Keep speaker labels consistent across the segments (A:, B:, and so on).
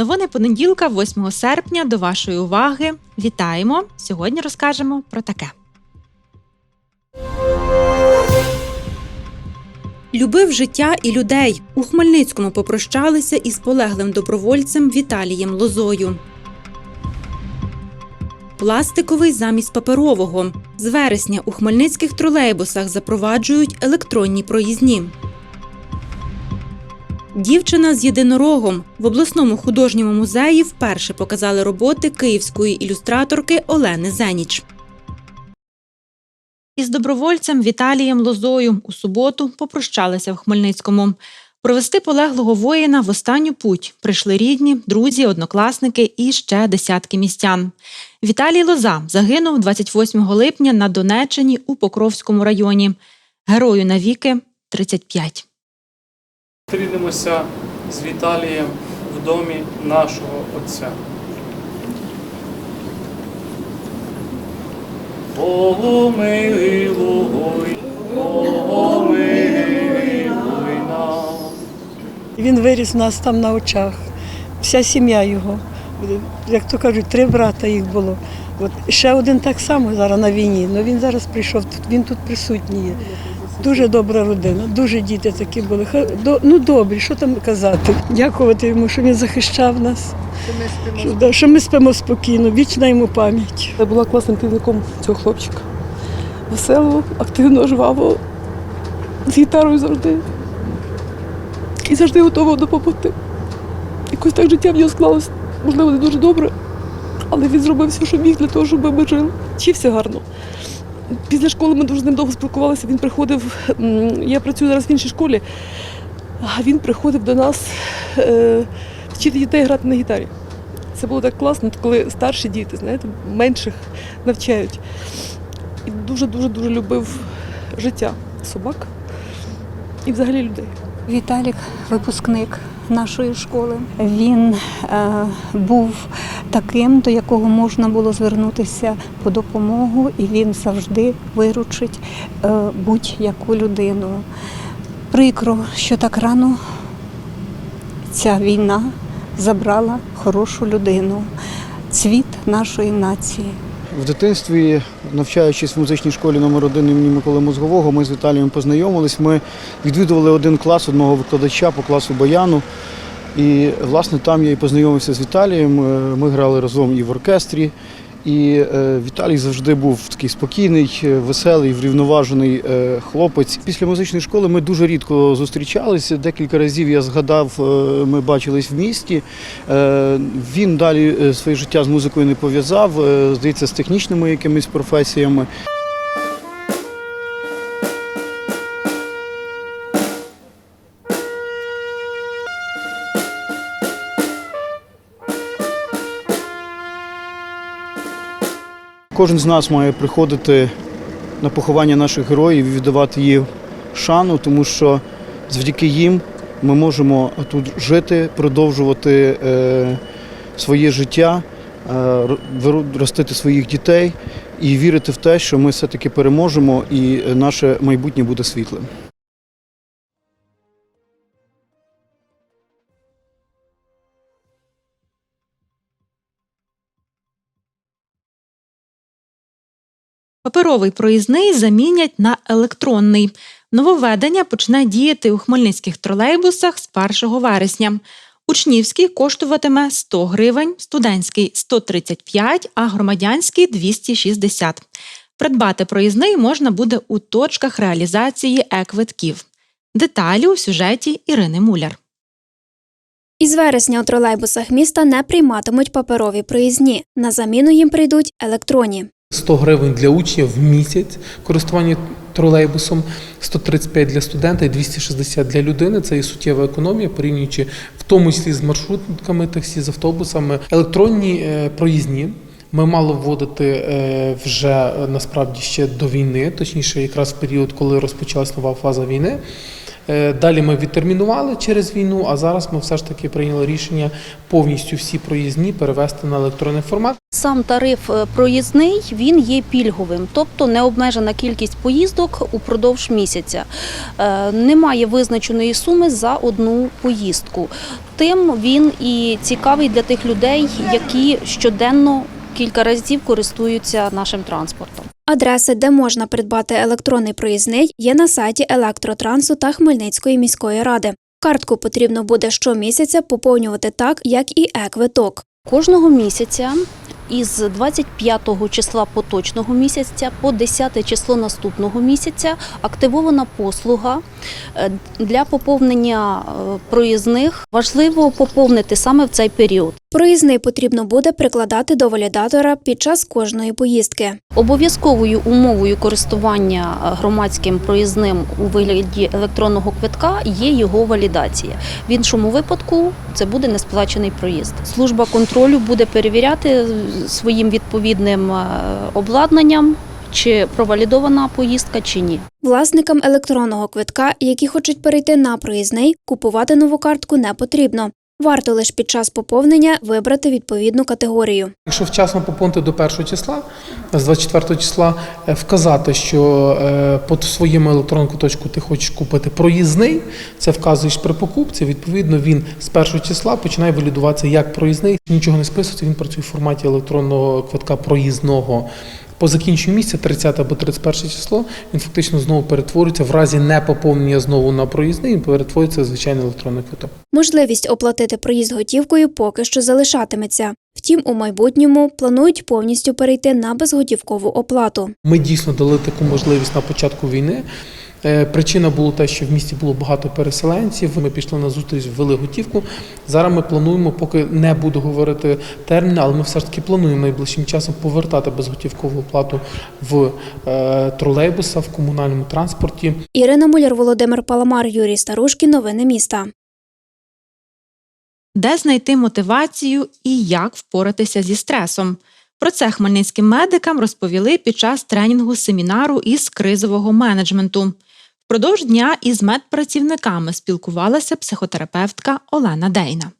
A: Новини понеділка, 8 серпня, до вашої уваги. Вітаємо! Сьогодні розкажемо про таке. Любив життя і людей. У Хмельницькому попрощалися із полеглим добровольцем Віталієм Лозою. Пластиковий замість паперового. З вересня у хмельницьких тролейбусах запроваджують електронні проїзні. Дівчина з єдинорогом в обласному художньому музеї вперше показали роботи київської ілюстраторки Олени Зеніч. Із добровольцем Віталієм Лозою у суботу попрощалися в Хмельницькому. Провести полеглого воїна в останню путь прийшли рідні, друзі, однокласники і ще десятки містян. Віталій Лоза загинув 28 липня на Донеччині у Покровському районі. Герою навіки 35.
B: Зустрінемося з Віталієм в домі нашого Отця. Помилуй, помилуй нас.
C: Він виріс нас там на очах. Вся сім'я його. Як то кажуть, три брата їх було. От ще один так само зараз на війні, але він зараз прийшов, тут, він тут присутній. Дуже добра родина, дуже діти такі були. Ну добрі, що там казати. Дякувати йому, що він захищав нас. Що, да, що ми спимо спокійно, вічна йому пам'ять.
D: Я була класним керівником цього хлопчика. Веселого, активного, жвавого, з гітарою завжди. І завжди готового допомогти. Якось так життя в нього склалось, можливо, не дуже добре, але він зробив все, що міг для того, щоб ми жили. Вчився гарно. Після школи ми дуже з ним довго спілкувалися. Він приходив, я працюю зараз в іншій школі, а він приходив до нас е, вчити дітей грати на гітарі. Це було так класно, коли старші діти, знаєте, менших навчають. І дуже-дуже дуже любив життя собак і взагалі людей.
E: Віталік, випускник нашої школи. Він е, був таким, до якого можна було звернутися по допомогу, і він завжди виручить е, будь-яку людину. Прикро, що так рано ця війна забрала хорошу людину, цвіт нашої нації.
F: В дитинстві, навчаючись в музичній школі номер 1 імені Миколи Мозгового, ми з Віталієм познайомились. Ми відвідували один клас одного викладача по класу Баяну. І, власне, там я і познайомився з Віталієм. Е, Ми грали разом і в оркестрі. І е, Віталій завжди був такий спокійний, е, веселий, врівноважений е, хлопець. Після музичної школи ми дуже рідко зустрічалися. Декілька разів я згадав, ми бачились в місті. Він далі своє життя з музикою не пов'язав, здається, з технічними якимись професіями. Кожен з нас має приходити на поховання наших героїв і віддавати їм шану, тому що завдяки їм ми можемо тут жити, продовжувати е, своє життя, е, ростити своїх дітей і вірити в те, що ми все-таки переможемо і наше майбутнє буде світлим.
A: Паперовий проїзний замінять на електронний. Нововведення почне діяти у хмельницьких тролейбусах з 1 вересня. Учнівський коштуватиме 100 гривень, студентський 135, а громадянський 260. Придбати проїзний можна буде у точках реалізації е-квитків. Деталі у сюжеті Ірини Муляр.
G: Із вересня у тролейбусах міста не прийматимуть паперові проїзні. На заміну їм прийдуть електронні.
H: 100 гривень для учнів в місяць користування тролейбусом, 135 для студента і 260 для людини. Це є суттєва економія, порівнюючи в тому числі з маршрутками таксі, з автобусами. Електронні е, проїзні. Ми мали вводити е, вже е, насправді ще до війни, точніше, якраз в період, коли розпочалась нова фаза війни. Е, Далі ми відтермінували через війну, а зараз ми все ж таки прийняли рішення повністю всі проїзні перевести на електронний формат.
I: Сам тариф е, проїзний він є пільговим, тобто необмежена кількість поїздок упродовж місяця. Е, Немає визначеної суми за одну поїздку. Тим він і цікавий для тих людей, які щоденно кілька разів користуються нашим транспортом.
G: Адреси, де можна придбати електронний проїзний, є на сайті електротрансу та Хмельницької міської ради. Картку потрібно буде щомісяця поповнювати так, як і е-квиток.
I: Кожного місяця із 25 числа поточного місяця по 10 число наступного місяця активована послуга е, для поповнення е, проїзних. Важливо поповнити саме в цей період.
G: Проїзний потрібно буде прикладати до валідатора під час кожної поїздки.
I: Обов'язковою умовою користування е, громадським проїзним у вигляді електронного квитка є його валідація. В іншому випадку це буде несплачений проїзд. Служба контролю буде перевіряти своїм відповідним е, обладнанням, чи провалідована поїздка, чи ні.
G: Власникам електронного квитка, які хочуть перейти на проїзний, купувати нову картку не потрібно. Варто лише під час поповнення вибрати відповідну категорію.
H: Якщо вчасно поповнити до першого числа, з 24 числа е, вказати, що е, по своєму електронному куточку ти хочеш купити проїзний, це вказуєш при покупці. Відповідно, він з першого числа починає валідуватися як проїзний. Нічого не списується, він працює в форматі електронного квитка проїзного. По закінченню місяця, 30 або 31 число, він фактично знову перетворюється в разі непоповнення знову на проїзний, він перетворюється в звичайний електронний квиток.
G: Можливість оплатити проїзд готівкою поки що залишатиметься. Втім, у майбутньому планують повністю перейти на безготівкову оплату.
H: Ми дійсно дали таку можливість на початку війни. Е, Причина була те, що в місті було багато переселенців. Ми пішли на зустріч, ввели готівку. Зараз ми плануємо, поки не буду говорити терміни, але ми все ж таки плануємо найближчим часом повертати безготівкову оплату в е, тролейбусах, в комунальному транспорті.
G: Ірина Муляр, Володимир Паламар, Юрій Старушкін. Новини міста.
A: Де знайти мотивацію і як впоратися зі стресом? Про це хмельницьким медикам розповіли під час тренінгу семінару із кризового менеджменту. Впродовж дня із медпрацівниками спілкувалася психотерапевтка Олена Дейна.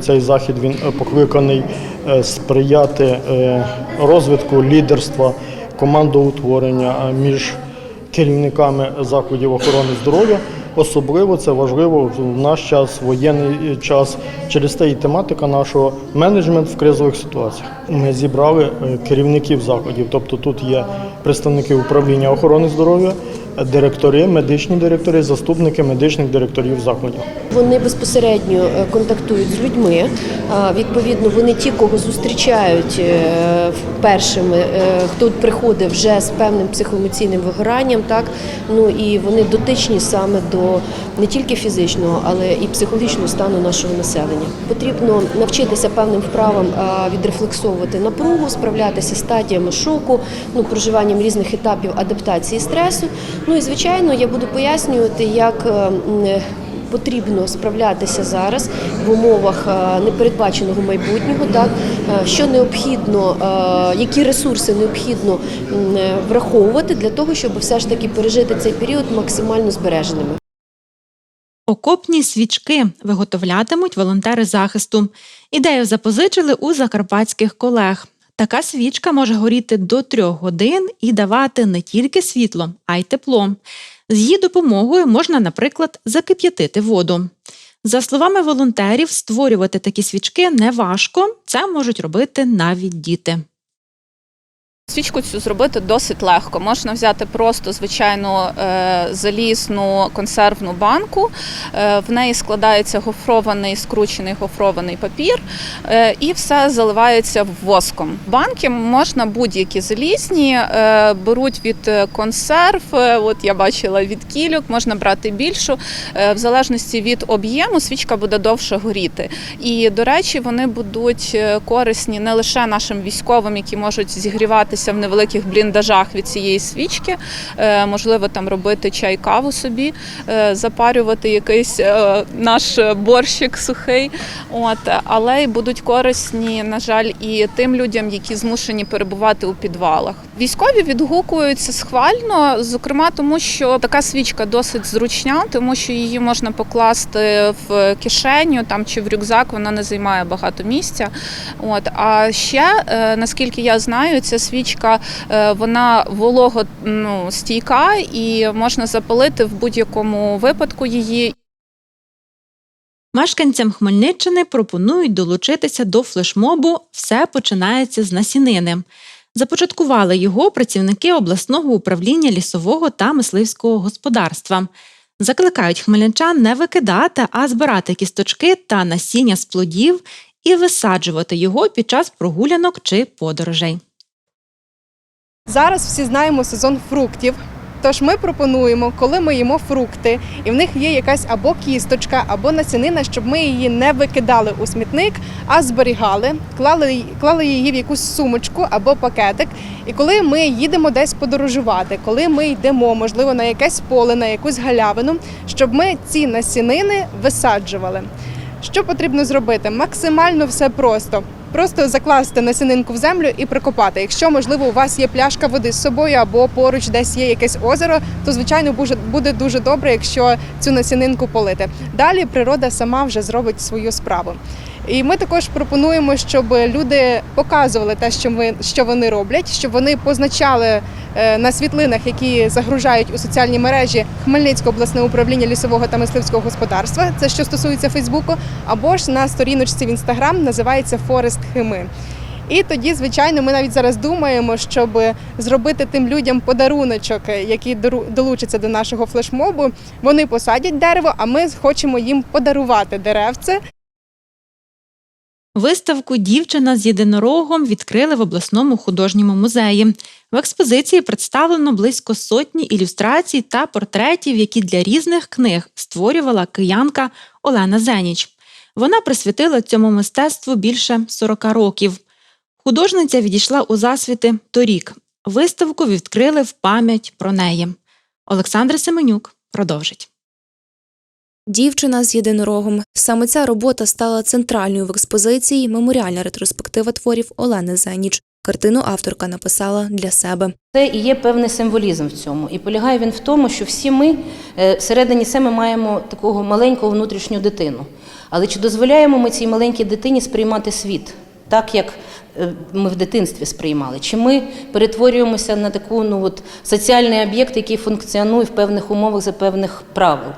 J: Цей захід він е, покликаний е, сприяти е, розвитку лідерства, командоутворення між керівниками закладів охорони здоров'я. Особливо це важливо в наш час, воєнний час. Через те і тематика нашого менеджмент в кризових ситуаціях. Ми зібрали е, керівників закладів, тобто тут є представники управління охорони здоров'я, директори, медичні директори, заступники медичних директорів закладів.
K: Вони безпосередньо е, контактують з людьми. Відповідно, вони ті, кого зустрічають е, першими, е, хто приходить вже з певним психоемоційним вигоранням, так ну і вони дотичні саме до не тільки фізичного, але і психологічного стану нашого населення. Потрібно навчитися певним вправам відрефлексовувати напругу, справлятися стадіями шоку, ну проживанням різних етапів адаптації стресу. Ну і звичайно, я буду пояснювати, як е, потрібно справлятися зараз в умовах е, непередбаченого майбутнього, так е, що необхідно, е, які ресурси необхідно е, враховувати для того, щоб все ж таки пережити цей період максимально збереженими.
A: Окопні свічки виготовлятимуть волонтери захисту. Ідею запозичили у закарпатських колег. Така свічка може горіти до трьох годин і давати не тільки світло, а й тепло. З її допомогою можна, наприклад, закип'ятити воду. За словами волонтерів, створювати такі свічки не важко. Це можуть робити навіть діти.
L: Свічку цю зробити досить легко. Можна взяти просто звичайну е, залізну консервну банку. Е, в неї складається гофрований, скручений гофрований папір, е, і все заливається воском. Банки можна будь-які залізні, беруть від консерв. От я бачила від кільок, можна брати більшу. В залежності від об'єму свічка буде довше горіти. І, до речі, вони будуть корисні не лише нашим військовим, які можуть зігріватися ховатися в невеликих бліндажах від цієї свічки, е, можливо, там робити чай, каву собі, е, запарювати якийсь е, наш борщик сухий. От, але й будуть корисні, на жаль, і тим людям, які змушені перебувати у підвалах. Військові відгукуються схвально, зокрема, тому що така свічка досить зручна, тому що її можна покласти в кишеню там чи в рюкзак, вона не займає багато місця. От а ще наскільки я знаю, ця свічка е, вона волого ну, стійка і можна запалити в будь-якому випадку її.
A: Мешканцям Хмельниччини пропонують долучитися до флешмобу Все починається з насінини. Започаткували його працівники обласного управління лісового та мисливського господарства. Закликають хмельничан не викидати, а збирати кісточки та насіння з плодів і висаджувати його під час прогулянок чи подорожей.
M: Зараз всі знаємо сезон фруктів. Тож ми пропонуємо, коли ми їмо фрукти, і в них є якась або кісточка, або насінина, щоб ми її не викидали у смітник, а зберігали, клали, клали її в якусь сумочку або пакетик. І коли ми їдемо десь подорожувати, коли ми йдемо, можливо, на якесь поле, на якусь галявину, щоб ми ці насінини висаджували. Що потрібно зробити? Максимально все просто. Просто закласти насінинку в землю і прикопати. Якщо, можливо, у вас є пляшка води з собою або поруч десь є якесь озеро, то звичайно буде- дуже добре, якщо цю насінинку полити. Далі природа сама вже зробить свою справу. І ми також пропонуємо, щоб люди показували те, що ми що вони роблять, щоб вони позначали е, на світлинах, які загружають у соціальні мережі Хмельницьке обласне управління лісового та мисливського господарства. Це що стосується Фейсбуку, або ж на сторіночці в інстаграм називається Форест Хими. І тоді, звичайно, ми навіть зараз думаємо, щоб зробити тим людям подаруночок, які долучаться до нашого флешмобу. Вони посадять дерево, а ми хочемо їм подарувати деревце.
A: Виставку Дівчина з єдинорогом відкрили в обласному художньому музеї. В експозиції представлено близько сотні ілюстрацій та портретів, які для різних книг створювала киянка Олена Зеніч. Вона присвятила цьому мистецтву більше 40 років. Художниця відійшла у засвіти торік. Виставку відкрили в пам'ять про неї. Олександр Семенюк продовжить.
G: Дівчина з єдинорогом. Саме ця робота стала центральною в експозиції меморіальна ретроспектива творів Олени Зеніч. Картину авторка написала для себе.
N: Це і є певний символізм в цьому. І полягає він в тому, що всі ми е, всередині себе маємо такого маленького внутрішню дитину. Але чи дозволяємо ми цій маленькій дитині сприймати світ так, як ми в дитинстві сприймали? Чи ми перетворюємося на таку ну, от, соціальний об'єкт, який функціонує в певних умовах за певних правил?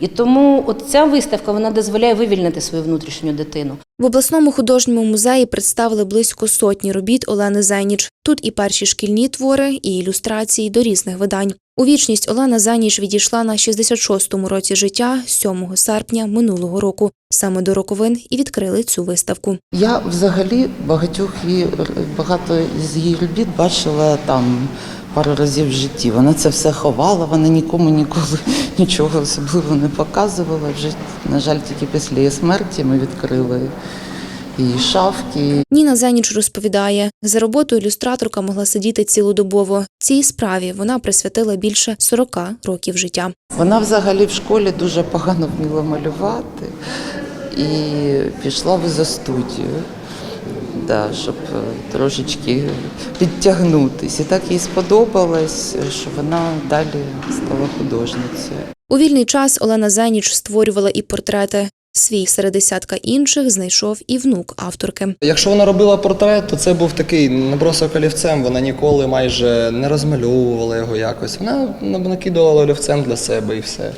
N: І тому от ця виставка вона дозволяє вивільнити свою внутрішню дитину.
G: В обласному художньому музеї представили близько сотні робіт Олени Зеніч. Тут і перші шкільні твори, і ілюстрації до різних видань. У вічність Олена Зеніч відійшла на 66-му році життя 7 серпня минулого року. Саме до роковин і відкрили цю виставку.
O: Я взагалі багатьох багато з її робіт бачила там пару разів в житті. Вона це все ховала, вона нікому ніколи нічого особливо не показувала. Вже, на жаль, тільки після її смерті ми відкрили її шафки.
G: Ніна Зеніч розповідає, за роботою ілюстраторка могла сидіти цілодобово. Цій справі вона присвятила більше 40 років життя.
O: Вона взагалі в школі дуже погано вміла малювати і пішла в ізостудію. Да, щоб е, трошечки підтягнутися. І так їй сподобалось, що вона далі стала художницею.
G: У вільний час Олена Зеніч створювала і портрети. Свій серед десятка інших знайшов і внук авторки.
P: Якщо вона робила портрет, то це був такий набросок олівцем. Вона ніколи майже не розмальовувала його якось. Вона накидувала олівцем для себе і все.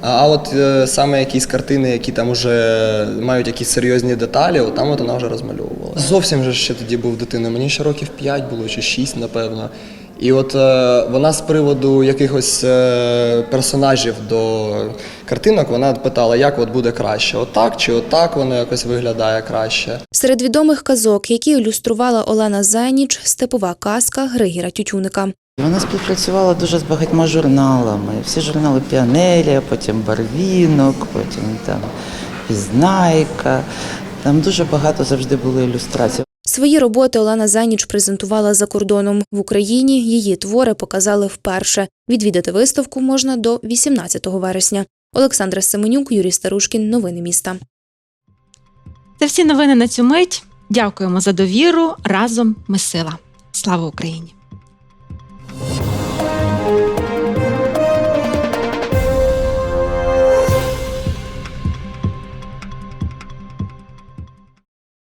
P: А от е, саме якісь картини, які там вже мають якісь серйозні деталі, от там от вона вже розмальовувала. Зовсім же ще тоді був дитиною. Мені ще років 5 було чи 6, напевно. І от е, вона з приводу якихось е, персонажів до картинок вона питала, як от буде краще, отак чи отак воно якось виглядає краще.
G: Серед відомих казок, які ілюструвала Олена Зеніч, степова казка Григіра Тютюника.
O: Вона співпрацювала дуже з багатьма журналами. Всі журнали Піанелія, потім Барвінок, потім там Пізнайка. Там дуже багато завжди було ілюстрацій.
G: Свої роботи Олена Зайніч презентувала за кордоном. В Україні її твори показали вперше. Відвідати виставку можна до 18 вересня. Олександра Семенюк, Юрій Старушкін. Новини міста.
A: Це всі новини на цю мить. Дякуємо за довіру. Разом ми сила. Слава Україні! you